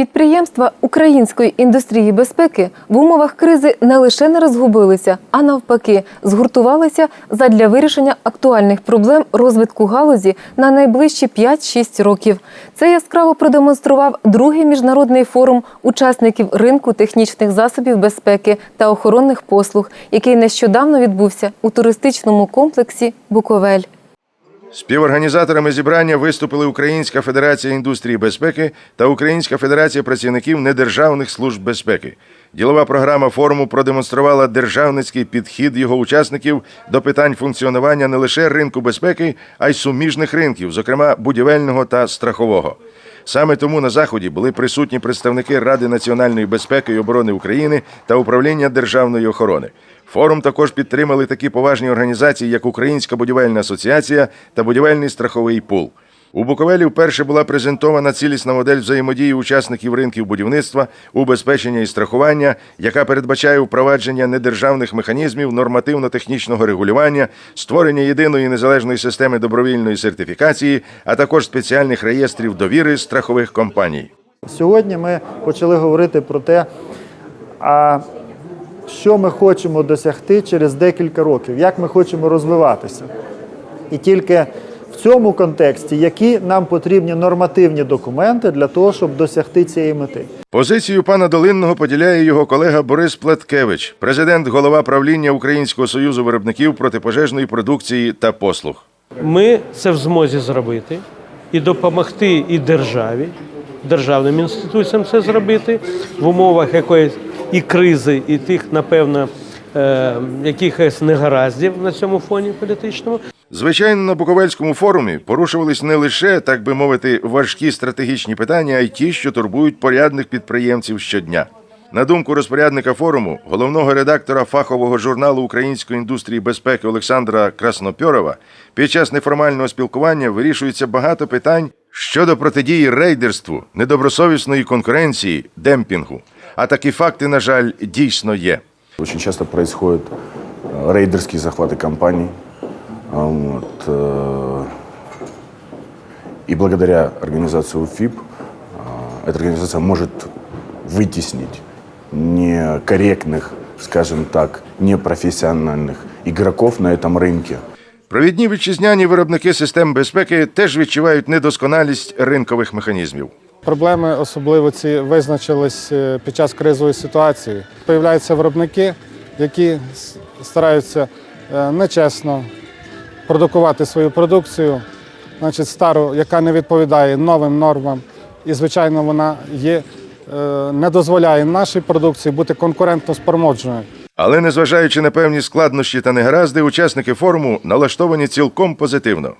Підприємства української індустрії безпеки в умовах кризи не лише не розгубилися, а навпаки, згуртувалися задля вирішення актуальних проблем розвитку галузі на найближчі 5-6 років. Це яскраво продемонстрував другий міжнародний форум учасників ринку технічних засобів безпеки та охоронних послуг, який нещодавно відбувся у туристичному комплексі Буковель. Співорганізаторами зібрання виступили Українська федерація індустрії безпеки та Українська федерація працівників недержавних служб безпеки. Ділова програма форуму продемонструвала державницький підхід його учасників до питань функціонування не лише ринку безпеки, а й суміжних ринків, зокрема будівельного та страхового. Саме тому на заході були присутні представники Ради національної безпеки і оборони України та управління державної охорони. Форум також підтримали такі поважні організації, як Українська будівельна асоціація та будівельний страховий пул. У Буковелі вперше була презентована цілісна модель взаємодії учасників ринків будівництва, убезпечення і страхування, яка передбачає впровадження недержавних механізмів нормативно-технічного регулювання, створення єдиної незалежної системи добровільної сертифікації, а також спеціальних реєстрів довіри страхових компаній. Сьогодні ми почали говорити про те, а що ми хочемо досягти через декілька років, як ми хочемо розвиватися. І тільки в цьому контексті, які нам потрібні нормативні документи для того, щоб досягти цієї мети. Позицію пана Долинного поділяє його колега Борис Плеткевич, президент голова правління Українського союзу виробників протипожежної продукції та послуг. Ми це в змозі зробити і допомогти і державі, державним інституціям це зробити в умовах якоїсь і кризи, і тих, напевно, е, якихось негараздів на цьому фоні політичному. Звичайно, на Буковельському форумі порушувались не лише, так би мовити, важкі стратегічні питання, а й ті, що турбують порядних підприємців щодня. На думку розпорядника форуму, головного редактора фахового журналу української індустрії безпеки Олександра Краснопьорова, під час неформального спілкування вирішується багато питань щодо протидії рейдерству, недобросовісної конкуренції, демпінгу. А такі факти, на жаль, дійсно є. Очень часто происходят э, рейдерские захваты компаний. А, Вот, э, и благодаря организации УФИП э, эта организация может вытеснить некорректных, скажем так, непрофессиональных игроков на этом рынке. Провідні вітчизняні виробники систем безпеки теж відчувають недосконалість ринкових механізмів. Проблеми особливо ці визначились е, під час кризової ситуації. Появляються виробники, які стараються е, нечесно продукувати свою продукцію, значить стару, яка не відповідає новим нормам. І, звичайно, вона є, е, не дозволяє нашій продукції бути конкурентно спроможною. Але незважаючи на певні складнощі та негаразди, учасники форуму налаштовані цілком позитивно.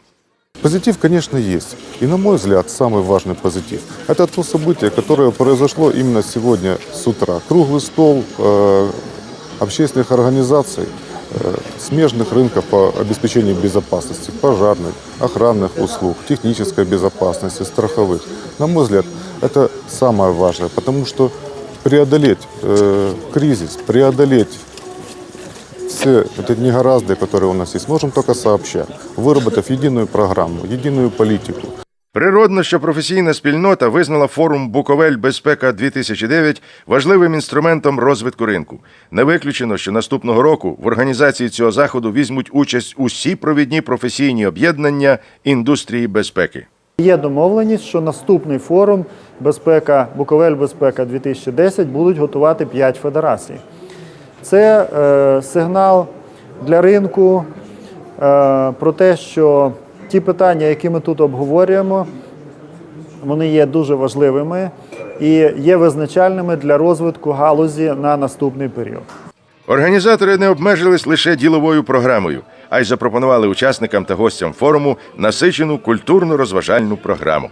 Позитив, конечно, есть. И, на мой взгляд, самый важный позитив – это то событие, которое произошло именно сегодня с утра. Круглый стол э, общественных организаций, э, смежных рынков по обеспечению безопасности, пожарных, охранных услуг, технической безопасности, страховых. На мой взгляд, это самое важное, потому что преодолеть э, кризис, преодолеть все эти негаразды, которые у нас есть, можем только сообща, выработав единую программу, единую политику. Природно, що професійна спільнота визнала форум Буковель Безпека 2009 важливим інструментом розвитку ринку. Не виключено, що наступного року в організації цього заходу візьмуть участь усі провідні професійні об'єднання індустрії безпеки. Є домовленість, що наступний форум безпека Буковель Безпека 2010 будуть готувати 5 федерацій. Це е, сигнал для ринку е, про те, що ті питання, які ми тут обговорюємо, вони є дуже важливими і є визначальними для розвитку галузі на наступний період. Організатори не обмежились лише діловою програмою, а й запропонували учасникам та гостям форуму насичену культурно-розважальну програму.